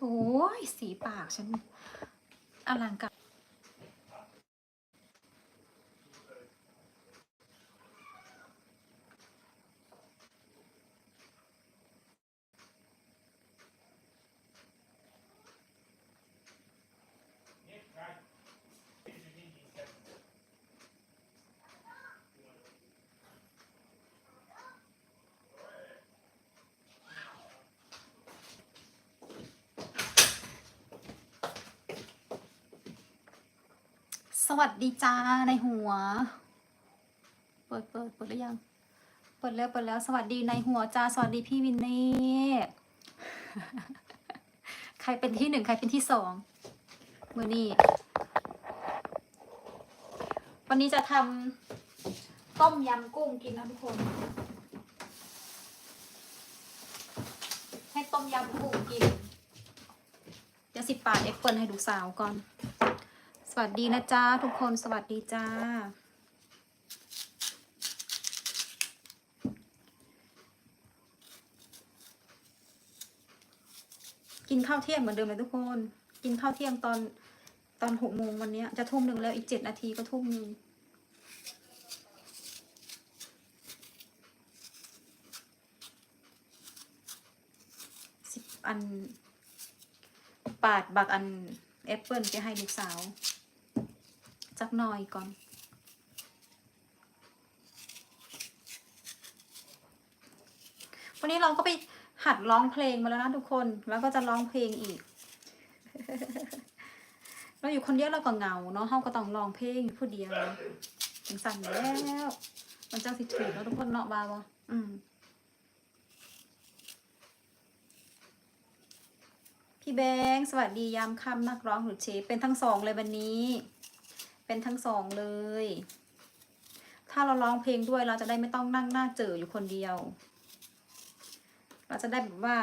โอ้ยสีปากฉันอลังการ ส วัสดีจ้าในหัว เปิดเปิดเปิดหรือยัง เปิดแล้วเปิดแล้ว สวัสดีในหัวจ้าสวัสดีพี่วินนี่ใครเป็นที่หนึ่งใครเป็นที่สองมือนี่วันนี้จะทำต้มยำกุ้งกินนะทุกคน ให้ต้มยำกุ้งกิน เดี๋ยวสิบปาดแอปเปิลให้ดูสาวก่อน วัสดีนะจ้าทุกคนสวัสดีจ้า กินข้าวเที่ยงเหมือนเดิมเลยทุกคน กินข้าวเที่ยงตอนตอนหกโมงวันนี้จะทุ่มหนึ่งแล้วอีกเจ็ดนาทีก็ทุ่มหนึ่งสิบอัน ปาดบักอันแอปเปิลจะให้ลูกสาว จักหน่อยก่อน วันนี้เราก็ไปหัดร้องเพลงมาแล้วนะทุกคน แล้วก็จะร้องเพลงอีก เราอยู่คนเดียวเราก็เหงาเนาะเฮาก็ต้องร้องเพลงอยู่ผู้เดียวจังสั่นแล้ว มันจังสิถูกแล้วทุกคนเนาะบาวะอืมพี่แบงค์สวัสดียามค่ำนักร้องหรือเชฟเป็นทั้งสองเลยวันนี้ เป็นทั้งสองเลย ถ้าเราร้องเพลงด้วยเราจะได้ไม่ต้องนั่งหน้าเจออยู่คนเดียว เราจะได้แบบว่า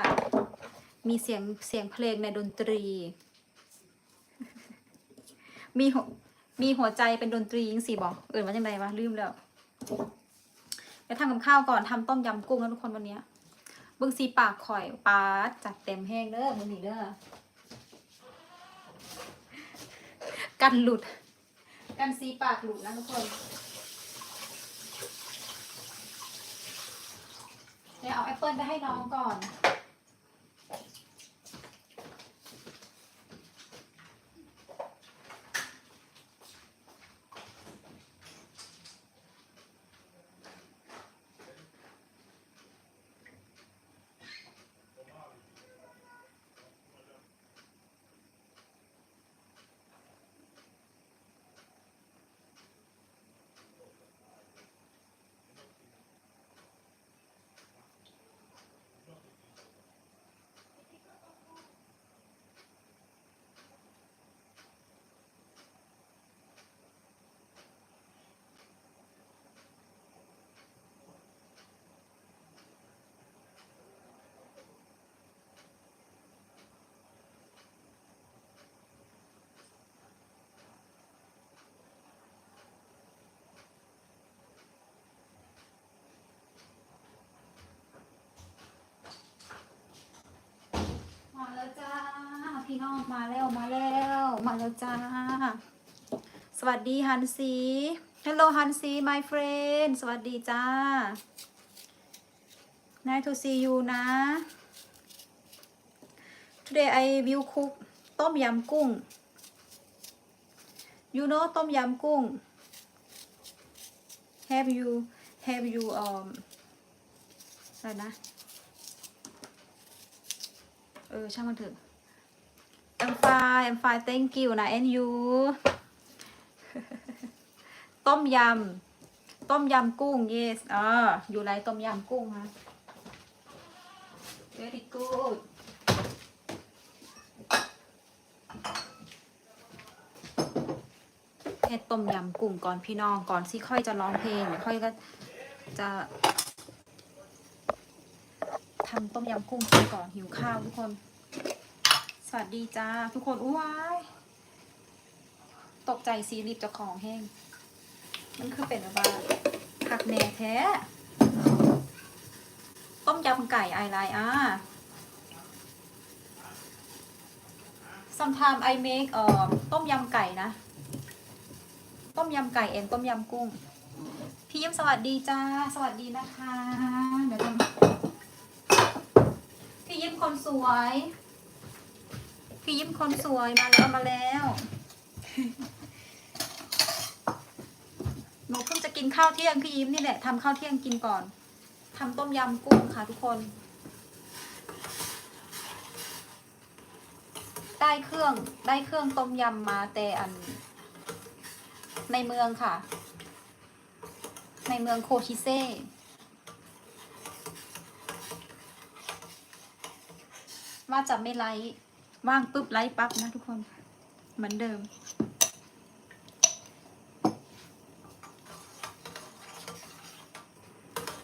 มีเสียงเสียงเพลงในดนตรี มีหัวมีหัวใจเป็นดนตรียังสี่บอกเอื่นว่าจังไงวะลืมแล้วเดี๋ยวทำกับข้าวก่อนทำต้มยำกุ้งนะทุกคนวันนี้เบิ่งสีปากข่อยปาดจัดเต็มแห้งเด้อมือนี้เด้อกันหลุด กันสีปากหลุดนะทุกคนเดี๋ยวเอาแอปเปิลไปให้น้องก่อน มาแล้วมาแล้วมาแล้วจ้า สวัสดีฮันซี Hello ฮันซี my friend สวัสดีจ้า Nice to see you นะ Today I will cook ต้มยำกุ้ง You know ต้มยำกุ้ง Have you Have you um อะไรนะ เออ ช่างมันเถอะ I'm fine I'm fine thank you นะ and you ต้มยำ ต้มยำกุ้ง yes อ่าอยู่ไรต้มยำกุ้งฮะ very good เฮ็ดต้มยำกุ้งก่อนพี่น้องก่อนที่ค่อยจะร้องเพลงค่อยก็จะทำต้มยำกุ้งกินก่อนหิวข้าวทุกคน สวัสดีจ้า ทุกคนอุ้ยตกใจซีรีส์จ้าของแห้ง มันคือเป็นอะไรผักแหน่แท้ ต้มยำไก่ไอไลน์อะ sometime I make เอ่อต้มยำไก่นะ ต้มยำไก่เองต้มยำกุ้ง พี่ยิ้มสวัสดีจ้า สวัสดีนะคะ เดี๋ยวกันพี่ยิ้มคนสวย พี่ยิ้มคนสวยมาแล้วมาแล้วหนูเพิ่งจะกินข้าวเที่ยงพี่ยิ้มนี่แหละทำข้าวเที่ยงกินก่อนทำต้มยำกุ้งค่ะทุกคนได้เครื่องได้เครื่องต้มยำมาแต่อัน ในเมืองค่ะ ในเมืองโคชิเซ่ว่าจะไม่ไลฟ์ ว่างปุ๊บไลฟ์ปั๊บนะทุกคน เหมือนเดิม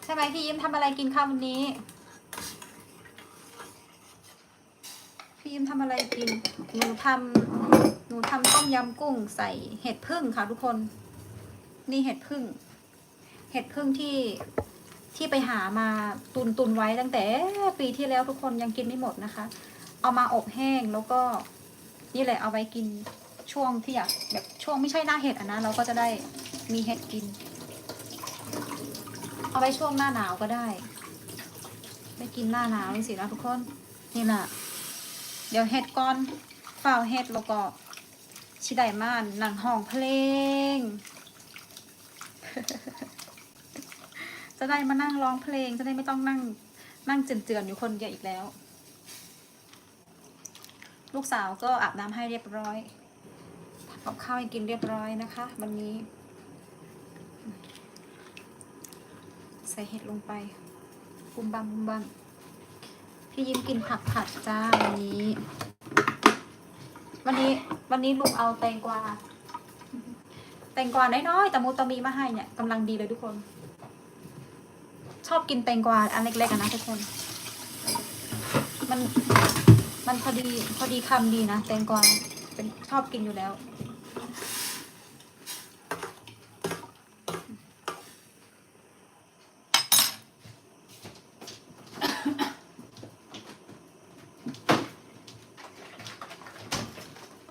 ใช่ไหมพี่ยิ้มทำอะไรกินข้าววันนี้ พี่ยิ้มทำอะไรกิน หนูทำหนูทำต้มยำกุ้งใส่เห็ดพึ่งค่ะทุกคน นี่เห็ดพึ่ง เห็ดพึ่งที่ที่ไปหามาตุนตุนไว้ตั้งแต่ปีที่แล้วทุกคนยังกินไม่หมดนะคะ เอามาอบแห้งแล้วก็นี่แหละเอาไว้กินช่วงที่อยากแบบช่วงไม่ใช่หน้าเห็ดอะนะเราก็จะได้มีเห็ดกิน เอาไว้ช่วงหน้าหนาวก็ได้ไม่กินหน้าหนาวสินะทุกคนนี่แหละเดี๋ยวเห็ดก่อนฝ่าเห็ดแล้วก็ชิไดมานหนังห้องเพลง จะได้มานั่งร้องเพลงจะได้ไม่ต้องนั่งนั่งเจือนๆอยู่คนเดียวอีกแล้ว ลูกสาวก็อาบน้ำให้เรียบร้อยกับข้าวให้กินเรียบร้อยนะคะ วันนี้ ใส่เห็ดลงไปบุมบัมบุมบัมพี่ยิ้มกินผักผัดจ้าวันนี้ วันนี้วันนี้ลุงเอาแตงกวาแตงกวาน้อยๆแต่มูตะมีมาให้เนี่ยกำลังดีเลยทุกคน ชอบกินแตงกวาอันเล็กๆนะทุกคน มัน มันพอดีพอดีคำดีนะแตงกวาเป็นชอบกินอยู่แล้ว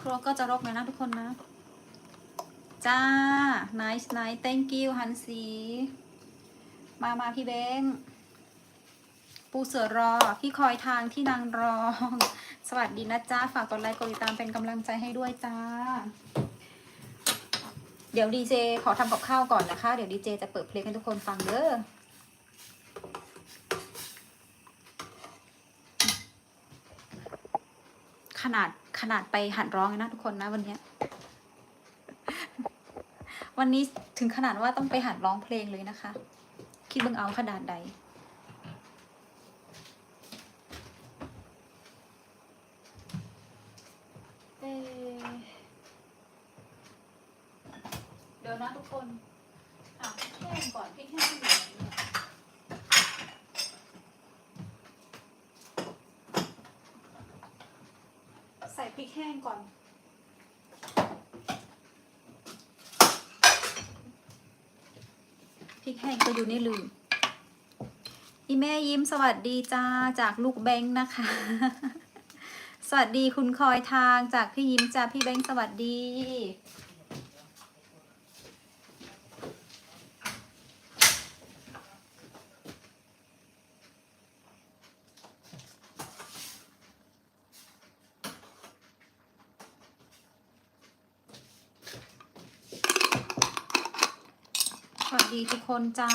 ครัวก็จะรกหน่อยนะทุกคนนะ จ้า nice nice thank you ฮันสี มามาพี่เบ้ง ปูเสือรอ พี่คอยทางที่นางรอง สวัสดีนะจ้าฝากกดไลค์กดติดตามเป็นกำลังใจให้ด้วยจ้า เดี๋ยวดีเจขอทำกับข้าวก่อนนะคะ เดี๋ยวดีเจจะเปิดเพลงให้ทุกคนฟังเด้อขนาดขนาดไปหัดร้องเลยนะทุกคนนะวันนี้ วันนี้ถึงขนาดว่าต้องไปหัดร้องเพลงเลยนะคะ คิดเบิ่งเอาขนาดใด เอ่อเดี๋ ยวนะทุกคนอะพริกแห้งก่อนพริกแห้งอยู่ไหนใส่พริกแห้งก่อน พริกแห้งก็อยู่ในลืม อีแม่ยิ้มสวัสดีจ้าจากลูกแบงค์นะคะ สวัสดีคุณคอยทางจากพี่ยิ้มจ้าพี่แบงค์สวัสดี ดีทุกคนจ้า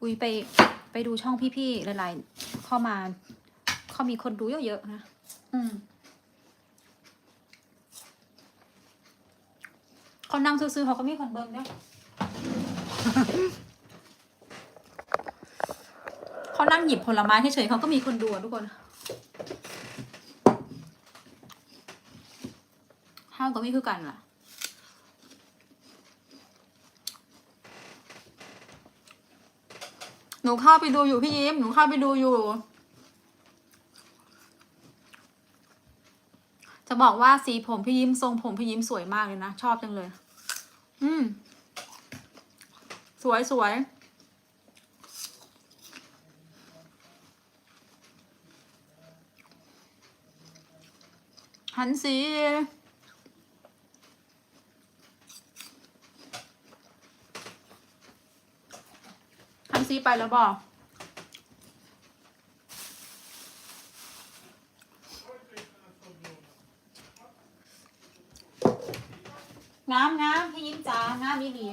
อุ้ยไปไปดูช่องพี่ๆหลายๆเข้ามาเขามีคนดูเยอะๆนะ อืมเขานั่งซื้อๆเขาก็มีคนเบิ่งเนี่ยเขานั่งหยิบผลไม้เฉยๆเขาก็มีคนดูทุกคนห้าวก็มีคือกันล่ะ หนูเข้าไปดูอยู่พี่ยิ้ม หนูเข้าไปดูอยู่ จะบอกว่าสีผมพี่ยิ้มทรงผมพี่ยิ้มสวยมากเลยนะ ชอบจังเลย อืม สวยสวยหัน สีหันสีไปแล้วบอกงามงามพี่ยิ้มจ๋างามดีดี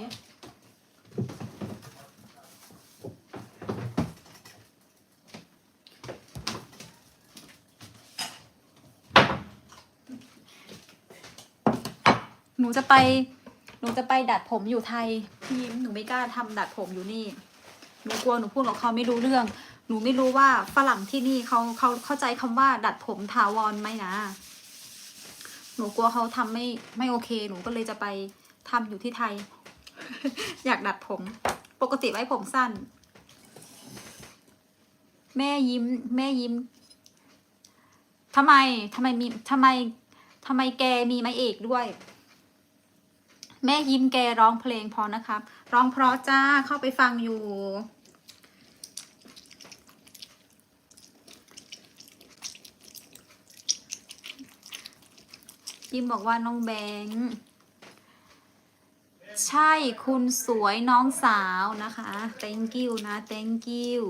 หนูจะไป หนูจะไปดัดผมอยู่ไทย พี่ยิ้มหนูไม่กล้าทำดัดผมอยู่นี่ หนูกลัวหนูพูดกับเขาไม่รู้เรื่อง หนูไม่รู้ว่าฝรั่งที่นี่เขาเขาเข้าใจคำว่าดัดผมทาวรไหมนะ หนูกลัวเขาทำไม่ไม่โอเค หนูก็เลยจะไปทำอยู่ที่ไทย อยากดัดผม ปกติไว้ผมสั้น แม่ยิ้ม แม่ยิ้มทำไมทำไมมีทำไมทำไมแกมีไม้เอกด้วย แม่ยิ้มแกร้องเพลงพอนะครับ ร้องเพราะจ้าเข้าไปฟังอยู่ ยิ้มบอกว่าน้องแบงค์ใช่คุณสวยน้องสาวนะคะ thank you นะ thank you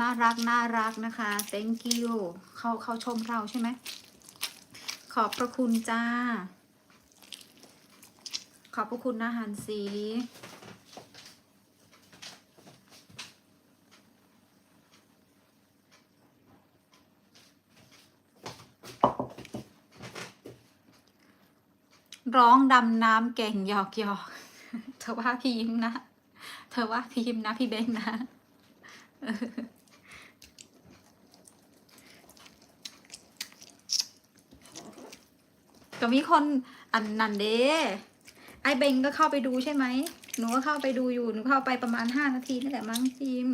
น่ารักน่ารักนะคะ thank you เขาเขาชมเราใช่ไหม ขอบพระคุณจ้า ขอบพระคุณนะฮันซีร้องดำน้ำเก่งหยอกหยอกเธอว่าพี่ยิ้มนะ เธอว่าพี่ยิ้มนะพี่เบ้งนะก็มีคนอันนันเด้ ไอเบงก็เข้าไปดูใช่ไหม หนูก็เข้าไปดูอยู่ หนูเข้าไปประมาณห้านาทีนี่แหละมั้งพี่ยิ้ม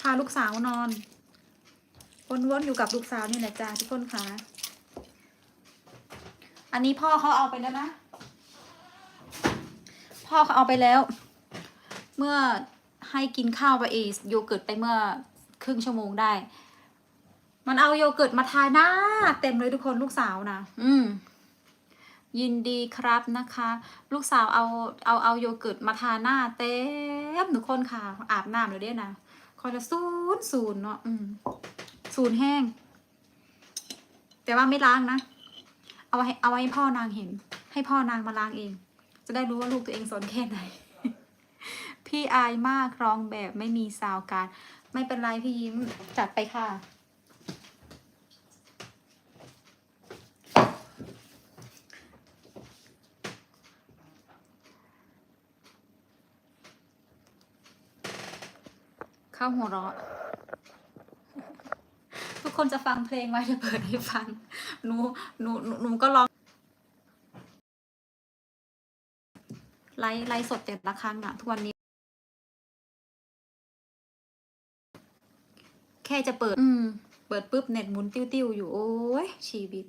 พาลูกสาวนอนวนๆอยู่กับลูกสาวนี่แหละจ้าทุกคนค่ะ อันนี้พ่อเขาเอาไปแล้วนะ พ่อเขาเอาไปแล้ว เมื่อให้กินข้าวไปเอสโยเกิร์ตไปเมื่อครึ่งชั่วโมงได้ มันเอาโยเกิร์ตมาทาหน้า เต็มเลยทุกคนลูกสาวนะ อืม ยินดีครับนะคะ ลูกสาวเอาเอาเอาโยเกิร์ตมาทาหน้าเต็มทุกคนค่ะ อาบน้ำเลยเด้นะคอยจะศูนย์ศูนย์เนาะอืมศูนย์แห้ง แต่ว่าไม่ล้างนะ เอาไว้ให้เอาไว้ให้พ่อนางเห็น ให้พ่อนางมาล้างเอง จะได้รู้ว่าลูกตัวเองสนแค่ไหน พี่อายมากร้องแบบไม่มีซาวการ ไม่เป็นไรพี่ยิ้มจัดไปค่ะ เข้าหัวเราะ ทุกคนจะฟังเพลงไว้จะเปิดให้ฟัง หนูหนูหนูก็ร้องไลไลสดแต่ละครั้งอะทุกวันนี้ แค่จะเปิด อืม เปิดปุ๊บเน็ตหมุนติ้วๆอยู่ โอ้ยชีวิต